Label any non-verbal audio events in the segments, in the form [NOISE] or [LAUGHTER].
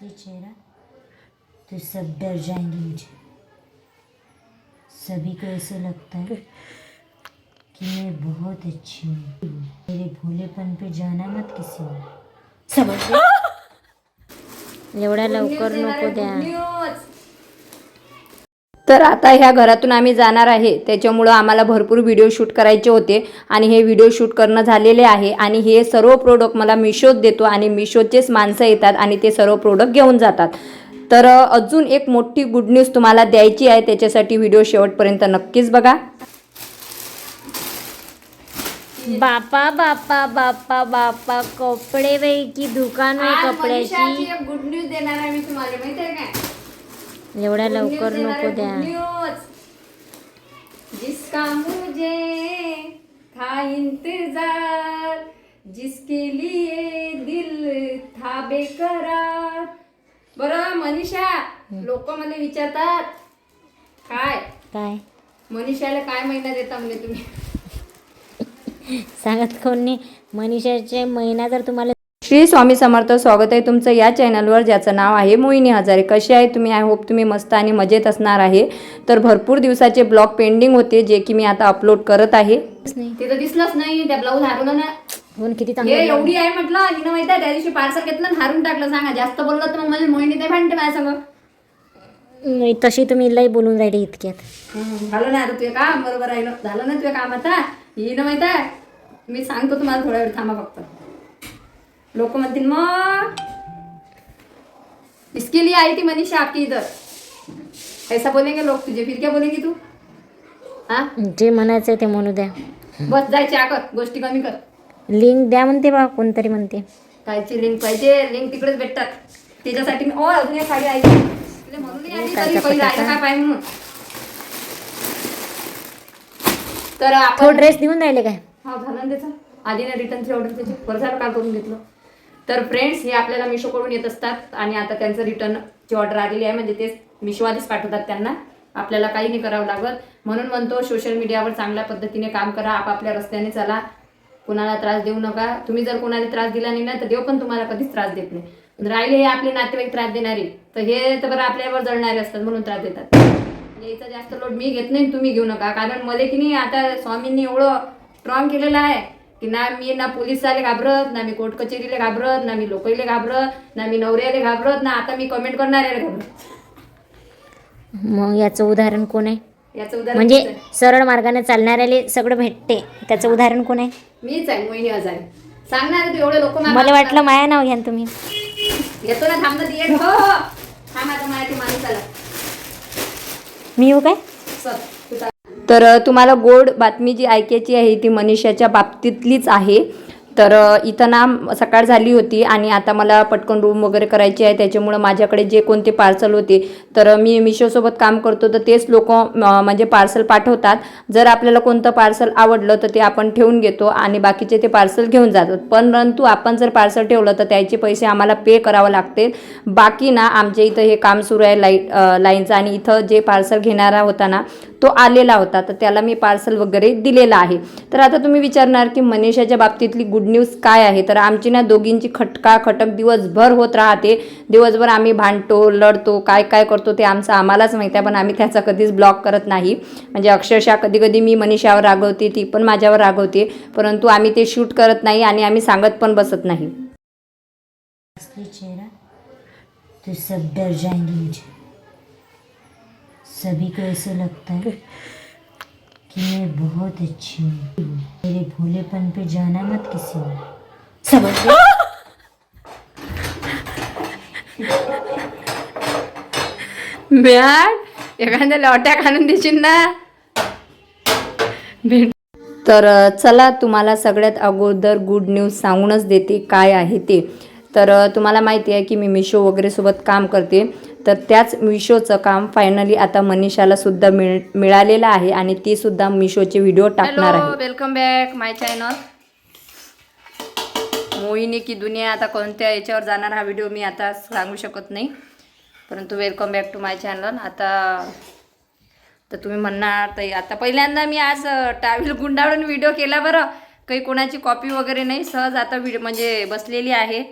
असली चेहरा तो सब डर जाएँगे मुझे। सभी को ऐसे लगता है कि मैं बहुत अच्छी हूँ। मेरे भोलेपन पे जाना मत किसी ने। समझ [LAUGHS] एवढा लवकर नको द्या। तर आता ह्या घरातून आम्ही जाणार आहे. त्याच्यामुळं आम्हाला भरपूर व्हिडिओ शूट करायचे होते. आणि हे व्हिडिओ शूट करणं झालेले आहे. आणि हे सर्व प्रोडक्ट मला मिशोत देतो आणि मिशोचेच माणसं येतात आणि ते सर्व प्रोडक्ट घेऊन जातात. तर अजून एक मोठी गुड न्यूज तुम्हाला द्यायची आहे. त्याच्यासाठी व्हिडिओ शेवटपर्यंत नक्कीच बघा. बापा बापा बापा बापा कपडे बाई की दुकान आहे कपड्याची. गुड न्यूज देणार आहे मी तुम्हाला. माहिती आहे काय? एवढ्या लवकर नको द्या. जिसका मुझे था इंतजार जिसके लिए दिल था बेकरार. बरं मनीषा लोक मला विचारतात. काय? काय? मनीषाला काय महिना देता म्हणजे तुम्ही? सांगत कोण मनीषाचे महिना जर तुम्हाला श्री स्वामी समर्थ स्वागत आहे तुमचं या चॅनलवर ज्याचं नाव आहे मोहिनी हजारे. कसे आहे तुम्ही? आय होप तुम्ही मस्त आणि मजेत असणार आहे. तर भरपूर दिवसाचे ब्लॉग पेंडिंग होते जे की मी आता अपलोड करत आहे. नाही ते तर दिसलंच नाही त्या ब्लाऊज हारून ना कोण किती हे चांगलं एवढी आहे म्हटलं हिनं माहिती आहे त्या दिवशी पार्सल घेतलं आणि हारून टाकलं. सांगा जास्त बोललं तर मग मला मोहिनी ते भांडते माझ्या संग नाही, तशी तुम्ही लई बोलून राहिली इतक्यात. झालं ना आता तुझं काम बरोबर राहिलं झालं ना तुझं काम आता? हिनं माहिती आहे? मी सांगतो तुम्हाला थोडा वेळ थांबा फक्त. लोक म्हणतील मग? इसके लिए आई थी मनीषा आपकी इधर। ऐसा बोलेंगे लोग तुझे फिर क्या बोलेंगी तू? हा जे म्हणायचं ते म्हणू द्या. बस जायची आकर गोष्टी कमी कर. लिंक द्या म्हणते बा कोणतरी म्हणते. कायची लिंक पाहिजे लिंक तिकडेच भेटतात. त्याच्यासाठी मी ओ अजून एक साडी आहे. तिला म्हणून नाही आली तरी पहिलं आईला काय पाहिजे म्हणून. तर तो आपण ड्रेस देऊन राहिले काय? हा झालं ना त्याचं. आधी ना रिटर्नची ऑर्डर त्याची. झालं काल करून घेतलं. तर फ्रेंड्स हे आपल्याला मिशोकडून येत असतात आणि आता त्यांचं रिटर्नची ऑर्डर आलेली आहे म्हणजे तेच आधीच पाठवतात त्यांना. आपल्याला काही नाही करावं लागत. म्हणून म्हणतो सोशल मीडियावर चांगल्या पद्धतीने काम करा आपापल्या रस्त्याने चला. कुणाला त्रास देऊ नका. तुम्ही जर कोणाला त्रास दिला नाही ना तर देव पण तुम्हाला कधीच त्रास देत नाही. राहिले हे आपले नातेवाईक त्रास देणारे तर हे तर बरं आपल्यावर जळणारे असतात म्हणून त्रास देतात. म्हणजे याचा जास्त लोड मी घेत नाही तुम्ही घेऊ नका. कारण मला की नाही आता स्वामींनी एवढं स्ट्रॉंग केलेलं आहे. की ना मी ना पोलिसाला घाबरत ना मी कोर्ट कचेरीला घाबरत ना मी लोकाईले घाबरत ना मी नवऱ्याला घाबरत ना आता मी कमेंट करणाऱ्याला घाबरत. मग याचं उदाहरण कोण आहे? याचं उदाहरण म्हणजे मीच आहे. सरळ मार्गाने चालणाऱ्याले सगळं भेटते. त्याचं उदाहरण कोण आहे? मीच आहे मोहिनी हजारे. सांगणार तू एवढे लोक मला वाटलं माया नाव घ्या ना तुम्ही. येतो ना थांब ना ती येत. हो हो. थांब आता ती माणूस आला. मी येऊ काय? तर तुम्हाला गोड बातमी जी ऐकायची आहे ती मनीषाच्या बाबतीतलीच आहे. तर इथं ना सकाळ झाली होती आणि आता मला पटकन रूम वगैरे करायची आहे. त्याच्यामुळं माझ्याकडे जे कोणते पार्सल होते तर मी मिशोसोबत काम करतो. तर तेच लोक म्हणजे पार्सल पाठवतात. जर आपल्याला कोणतं पार्सल आवडलं तर ते आपण ठेवून घेतो आणि बाकीचे ते पार्सल घेऊन जातात. परंतु आपण जर पार्सल ठेवलं तर त्याचे पैसे आम्हाला पे करावं लागते बाकी ना आमच्या इथं हे काम सुरू आहे लाइट लाईनचं आणि इथं जे पार्सल घेणारा होता ना तो आलेला होता. तर त्याला मी पार्सल वगैरे दिलेला आहे. तर आता तुम्ही विचारणार की मनीषाच्या बाबतीतली गुड न्यूज काय आहे? तर आमची ना दोघींची खटका खटक दिवसभर होत राहते. दिवसभर आम्ही भांडतो लढतो काय काय करतो ते आमचं आम्हालाच माहीत आहे पण आम्ही त्याचा कधीच ब्लॉक करत नाही. म्हणजे अक्षरशः कधी कधी मी मनीषावर रागवते ती पण माझ्यावर रागवते परंतु आम्ही ते शूट करत नाही आणि आम्ही सांगत पण बसत नाही. चेहरा तो सब डर जाएंगे मुझे. सभी को ऐसे लगता है. कि मैं बहुत अच्छी हूँ। मेरे भोलेपन पे जाना मत किसी ने। एखाद्या लॉट्या खाणून देशील ना? भेट तर चला तुम्हाला सगळ्यात अगोदर गुड न्यूज सांगूनच देते काय आहे ते. तर तुम्हाला माहिती आहे की मी मिशो वगैरे सोबत काम करते. तर त्याच मिशोचं काम फायनली आता मनीषाला सुद्धा मिळ मिळालेलं आहे आणि ती सुद्धा मिशोचे व्हिडिओ टाकणार आहे. Welcome back my channel Mohini ki Duniya आता कोणत्या याच्यावर जाणार हा व्हिडिओ मी आता सांगू शकत नाही. परंतु welcome back to my channel आता तर तुम्ही म्हणणार ताई आता पहिल्यांदा मी आज टावेल गुंडाळून व्हिडिओ केला बरं. काही कोणाची कॉपी वगैरे नाही. सहज आता व्हिडिओ म्हणजे बसलेली आहे.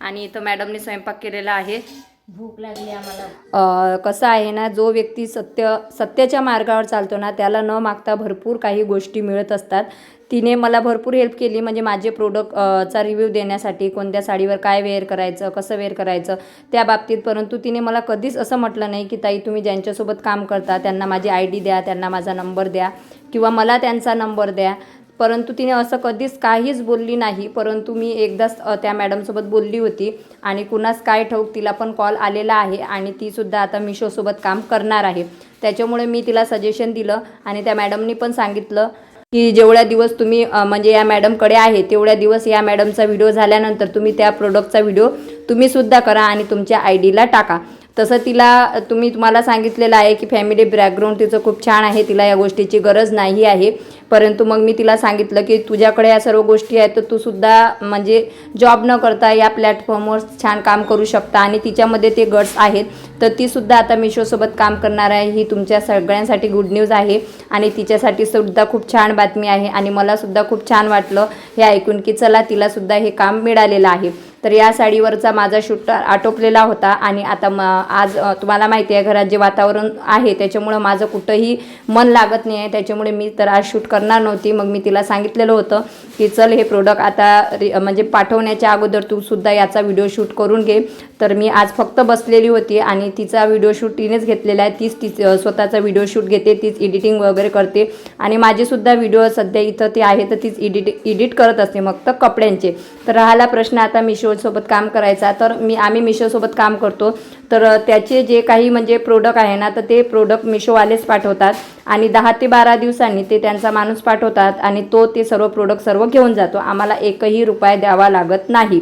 आणि इथं मॅडमनी स्वयंपाक केलेला आहे. भूक लागली आम्हाला. कसं आहे ना जो व्यक्ती सत्य सत्याच्या मार्गावर चालतो ना त्याला न मागता भरपूर काही गोष्टी मिळत असतात. तिने मला भरपूर हेल्प केली. म्हणजे माझे प्रोडक्ट चा रिव्ह्यू देण्यासाठी कोणत्या साडीवर काय वेअर करायचं कसं वेअर करायचं त्या बाबतीत. परंतु तिने मला कधीच असं म्हटलं नाही की ताई तुम्ही ज्यांच्यासोबत काम करता त्यांना माझी आय डी द्या त्यांना माझा नंबर द्या किंवा मला त्यांचा नंबर द्या. परंतु तिने असं कधीच काहीच बोलली नाही. परंतु मी एकदाच त्या मॅडमसोबत बोलली होती आणि कुणास काय ठाऊक तिला पण कॉल आलेला आहे आणि तीसुद्धा आता मिशोसोबत काम करणार आहे. त्याच्यामुळे मी तिला सजेशन दिलं आणि त्या मॅडमनी पण सांगितलं की जेवढ्या दिवस तुम्ही म्हणजे या मॅडमकडे आहे तेवढ्या दिवस या मॅडमचा व्हिडिओ झाल्यानंतर तुम्ही त्या प्रोडक्टचा व्हिडिओ तुम्हीसुद्धा करा आणि तुमच्या आय डीला टाका. तसं तिला तुम्ही तुम्हाला सांगितलेलं आहे की फॅमिली बॅकग्राऊंड तिचं खूप छान आहे तिला या गोष्टीची गरज नाही आहे. परंतु मग मी तिला सांगितलं की तुझ्याकडे या सर्व गोष्टी आहेत तर तू सुद्धा म्हणजे जॉब न करता या प्लॅटफॉर्मवर छान काम करू शकता आणि तिच्यामध्ये ते गट्स आहेत. तर ती सुद्धा आता मिशोसोबत काम करणार आहे ही तुमच्या सगळ्यांसाठी गुड न्यूज आहे आणि तिच्यासाठी सुद्धा खूप छान बातमी आहे आणि मला सुद्धा खूप छान वाटलं हे ऐकून की चला तिला सुद्धा हे काम मिळालेलं आहे. तर या साडीवरचा माझा शूट आटोपलेला होता आणि आता म आज तुम्हाला माहिती आहे घरात जे वातावरण आहे त्याच्यामुळं माझं कुठंही मन लागत नाही आहे. त्याच्यामुळे मी तर आज शूट करणार नव्हती. मग मी तिला सांगितलेलं होतं की चल हे प्रोडक्ट आता रि म्हणजे पाठवण्याच्या अगोदर तू सुद्धा याचा व्हिडिओ शूट करून घे. तर मी आज फक्त बसलेली होती आणि तिचा व्हिडिओ शूट तिनेच घेतलेला आहे. तीच ती स्वतःचा व्हिडिओ शूट घेते तीच एडिटिंग वगैरे करते. आणि माझेसुद्धा व्हिडिओ सध्या इथं ते आहे तर तीच एडिट एडिट करत असते मग तर कपड्यांचे. तर राहिला प्रश्न आता मिशोसोबत काम करायचा तर मी आम्ही मिशोसोबत काम करतो. तर त्याचे जे काही म्हणजे प्रोडक्ट आहे ना तर ते प्रोडक्ट मिशोवालेच पाठवतात. आणि दहा ते बारा दिवसांनी ते त्यांचा माणूस पाठवतात आणि तो ते सर्व प्रोडक्ट सर्व घेऊन जातो. आम्हाला एकही रुपया द्यावा लागत नाही.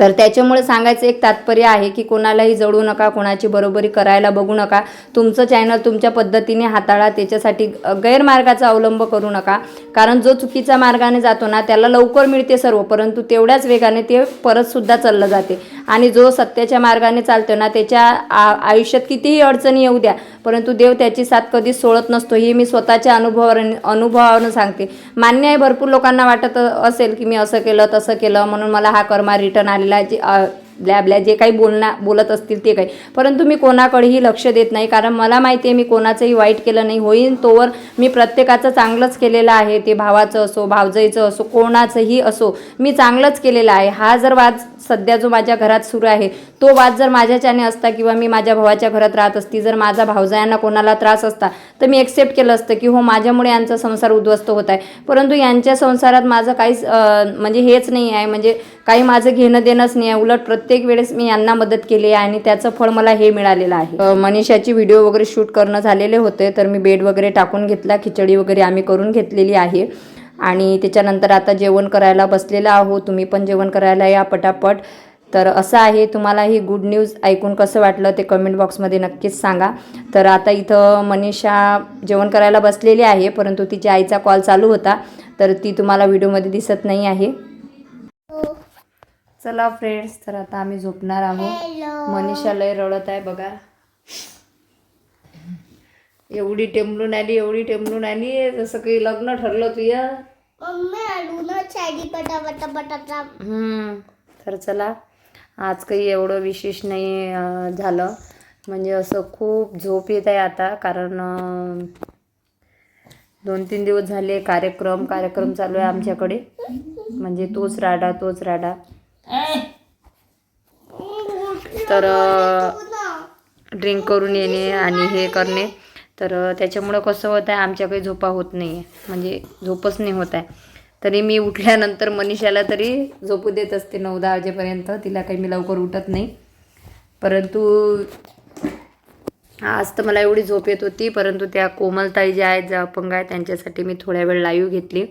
तर त्याच्यामुळे सांगायचं एक तात्पर्य आहे की कोणालाही जळू नका कोणाची बरोबरी करायला बघू नका. तुमचं चॅनल तुमच्या पद्धतीने हाताळा त्याच्यासाठी गैरमार्गाचा अवलंब करू नका. कारण जो चुकीचा मार्गाने जातो ना त्याला लवकर मिळते सर्व परंतु तेवढ्याच वेगाने ते परतसुद्धा चाललं जाते. आणि जो सत्याच्या मार्गाने चालतो ना त्याच्या आ- आयुष्यात कितीही अडचणी येऊ द्या परंतु देव त्याची साथ कधीच सोडत नसतो हे मी स्वतःच्या अनुभवावर अनुभवावरून सांगते. मान्य आहे भरपूर लोकांना वाटत असेल की मी असं केलं तसं केलं म्हणून मला हा कर्मा रिटर्न आलेला आहे. जे अ, ब्लॅ ब्लॅ जे काही बोलणार बोलत असतील ते काही. परंतु मी कोणाकडेही लक्ष देत नाही कारण मला माहिती आहे मी कोणाचंही वाईट केलं नाही. होईन तोवर मी प्रत्येकाचं चांगलंच केलेलं आहे ते भावाचं असो भावजईचं असो कोणाचंही असो मी चांगलंच केलेलं आहे. हा जर वाद सध्या जो माझ्या घरात सुरू आहे तो वाद जर माझ्याच्याने असता किंवा मी माझ्या भावाच्या घरात राहत असती जर माझा भावजायांना कोणाला त्रास असता तर मी एक्सेप्ट केलं असतं की हो माझ्यामुळे यांचा संसार उद्ध्वस्त होत आहे. परंतु यांच्या संसारात माझं काहीच म्हणजे हेच नाही आहे म्हणजे काही माझं घेणं देणंच नाही आहे. उलट प्रत्येक वेळेस मी यांना मदत केली आहे आणि त्याचं फळ मला हे मिळालेलं आहे. मनीषाची व्हिडिओ वगैरे शूट करणं झालेले होते तर मी बेड वगैरे टाकून घेतला खिचडी वगैरे आम्ही करून घेतलेली आहे. आणि त्याच्यानंतर आता जेवण करायला बसलेलं आहो तुम्ही पण जेवण करायला या पटापट. तर असं आहे तुम्हाला ही गुड न्यूज ऐकून कसं वाटलं ते कमेंट बॉक्समध्ये नक्कीच सांगा. तर आता इथं मनीषा जेवण करायला बसलेली आहे परंतु तिच्या आईचा कॉल चालू होता. तर ती तुम्हाला व्हिडिओमध्ये दिसत नाही आहे. चला फ्रेंड्स तर आता आम्ही झोपणार आहोत. मनीषा लय रडत आहे बघा. एवढी टेंबलून आली एवढी टेंबलून आली जसं काही लग्न ठरलं तुझं. मम्मी पटापटा हम्म, तर चला आज काही एवढं विशेष नाही अं, झालं. म्हणजे असं खूप झोप येत आहे आता कारण दोन तीन दिवस झाले कार्यक्रम कार्यक्रम चालू आहे आमच्याकडे. म्हणजे तोच राडा तोच राडा. तर ड्रिंक करून येणे आणि हे करणे. तर त्याच्यामुळं कसं होत आहे आमच्या काही झोपा होत नाही आहे म्हणजे झोपच नाही होत आहे. तरी मी उठल्यानंतर मनीषाला तरी झोपू देत असते नऊ दहा वाजेपर्यंत. तिला काही मी लवकर उठत नाही. परंतु आज तर मला एवढी झोप येत होती. परंतु त्या कोमलताई ज्या आहेत ज्या अपंग आहेत त्यांच्यासाठी मी थोड्या वेळ लाईव्ह घेतली.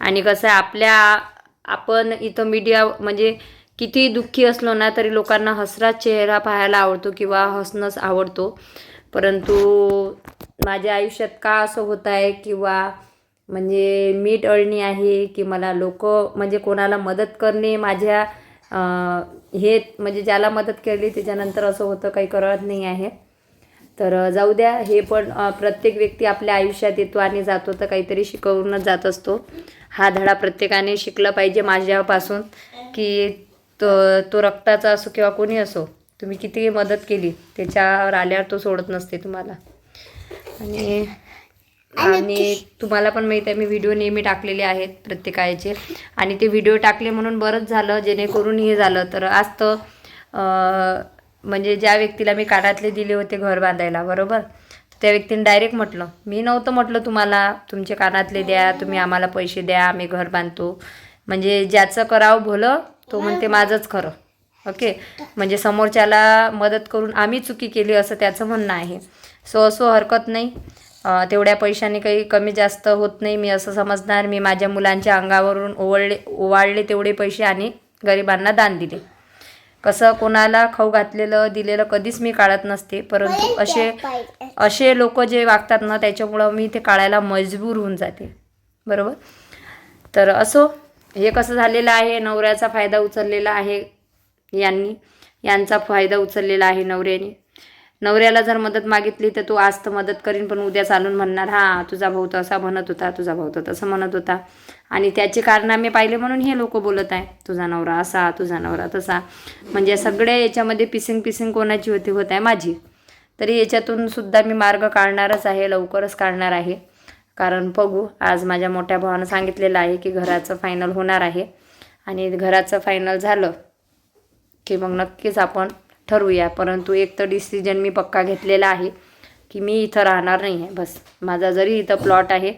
आणि कसं आहे आपल्या आपण इथं मीडिया म्हणजे किती दुःखी असलो ना तरी लोकांना हसरा चेहरा पाहायला आवडतो किंवा हसणंच आवडतो. परंतु माझ्या आयुष्यात का असं होत आहे किंवा म्हणजे मीठ अळणी आहे की मला लोक म्हणजे कोणाला मदत करणे माझ्या हे म्हणजे ज्याला मदत केली त्याच्यानंतर असं होतं काही कळत नाही आहे. तर जाऊ द्या हे पण प्रत्येक व्यक्ती आपल्या आयुष्यात येतो आणि जातो तर काहीतरी शिकवूनच जात असतो. हा धडा प्रत्येकाने शिकला पाहिजे माझ्यापासून की तो तो रक्ताचा असो किंवा कोणी असो. तुम्ही किती मदत केली? त्याच्यावर आल्यावर तो सोडत नसते तुम्हाला. आणि आणि तुम्हाला पण माहीत आहे मी व्हिडिओ नेहमी टाकलेले आहेत प्रत्येकाचे. आणि ते व्हिडिओ टाकले म्हणून बरंच झालं जेणेकरून हे झालं. तर आज तर म्हणजे ज्या व्यक्तीला मी कानातले दिले होते घर बांधायला बरोबर? त्या व्यक्तीने डायरेक्ट म्हटलं. मी नव्हतं म्हटलं तुम्हाला तुमचे कानातले द्या तुम्ही आम्हाला पैसे द्या आम्ही घर बांधतो. म्हणजे ज्याचं करावं भलं तो म्हणते माझंच खरं. ओके? म्हणजे समोरच्याला मदत करून आम्ही चुकी केली असं त्याचं म्हणणं आहे. सो असो हरकत नाही. तेवढ्या पैशाने काही कमी जास्त होत नाही. मी असं समजणार मी माझ्या मुलांच्या अंगावरून ओवळले ओवाळले तेवढे पैसे आणि गरिबांना दान दिले. कसं कोणाला खाऊ घातलेलं दिलेलं कधीच मी काढत नसते. परंतु असे असे लोक जे वागतात ना त्याच्यामुळं मी ते काढायला मजबूर होऊन जाते. बरोबर? तर असो हे कसं झालेलं आहे नवऱ्याचा फायदा उचललेला आहे. यांनी यांचा फायदा उचललेला आहे नवऱ्याने. नवऱ्याला जर मदत मागितली तर तो आज तर मदत करीन पण उद्या चालून म्हणणार हा तुझा भाऊ तर असा म्हणत होता तुझा भाऊ तर तसं म्हणत होता. आणि त्याचे कारनामे पाहिले म्हणून हे लोक बोलत आहे तुझा नवरा असा तुझा नवरा तसा. म्हणजे सगळ्या याच्यामध्ये पिसिंग पिसिंग कोणाची होती होत आहे माझी. तरी याच्यातून सुद्धा मी मार्ग काढणारच आहे लवकरच काढणार आहे. कारण बघू आज माझ्या मोठ्या भावानं सांगितलेलं आहे की घराचं फायनल होणार आहे. आणि घराचं फायनल झालं की मग नक्कीच आपण ठरवूया. परंतु एक तर डिसिजन मी पक्का घेतलेला आहे की मी इथं राहणार नाही आहे बस माझा जरी इथं प्लॉट आहे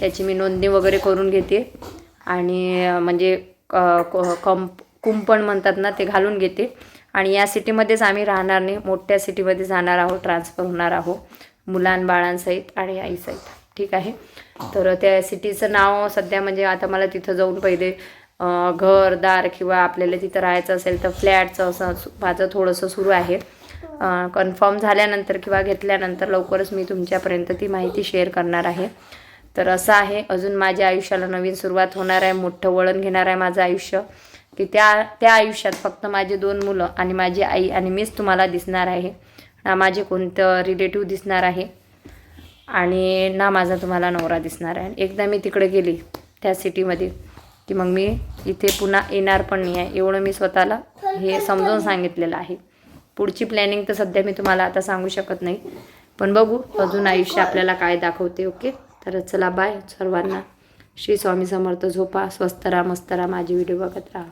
त्याची मी नोंदणी वगैरे करून घेते. आणि म्हणजे क- कंप कुंपण म्हणतात ना ते घालून घेते. आणि या सिटीमध्येच आम्ही राहणार नाही. मोठ्या सिटीमध्ये जाणार आहोत ट्रान्सफर होणार आहोत मुलांबाळांसहित आणि आईसहित. ठीक आहे? तर त्या सिटीचं नाव सध्या म्हणजे आता मला तिथं जाऊन पहिले घरदार किंवा आपल्याला तिथं राहायचं असेल तर फ्लॅटचं असं माझं थोडंसं सुरू आहे. कन्फर्म झाल्यानंतर किंवा घेतल्यानंतर लवकरच मी तुमच्यापर्यंत ती माहिती शेअर करणार आहे. तर असं आहे अजून माझ्या आयुष्याला नवीन सुरुवात होणार आहे मोठं वळण घेणार आहे माझं आयुष्य. की त्या त्या आयुष्यात फक्त माझे दोन मुलं आणि माझी आई आणि मीच तुम्हाला दिसणार आहे. ना माझे कोणतं रिलेटिव्ह दिसणार आहे आणि ना माझा तुम्हाला नवरा दिसणार आहे. एकदा मी तिकडे गेली त्या सिटीमध्ये की मग मी इथे पुन्हा येणार पण नाही आहे एवढं मी स्वतःला हे समजून सांगितलेलं आहे. पुढची प्लॅनिंग तर सध्या मी तुम्हाला आता सांगू शकत नाही. पण बघू अजून आयुष्य आपल्याला काय दाखवते ओके तर चला बाय सर्वांना. श्री स्वामी समर्थ झोपा. स्वस्त राहा मस्त राहा. माझी व्हिडिओ बघत राहा.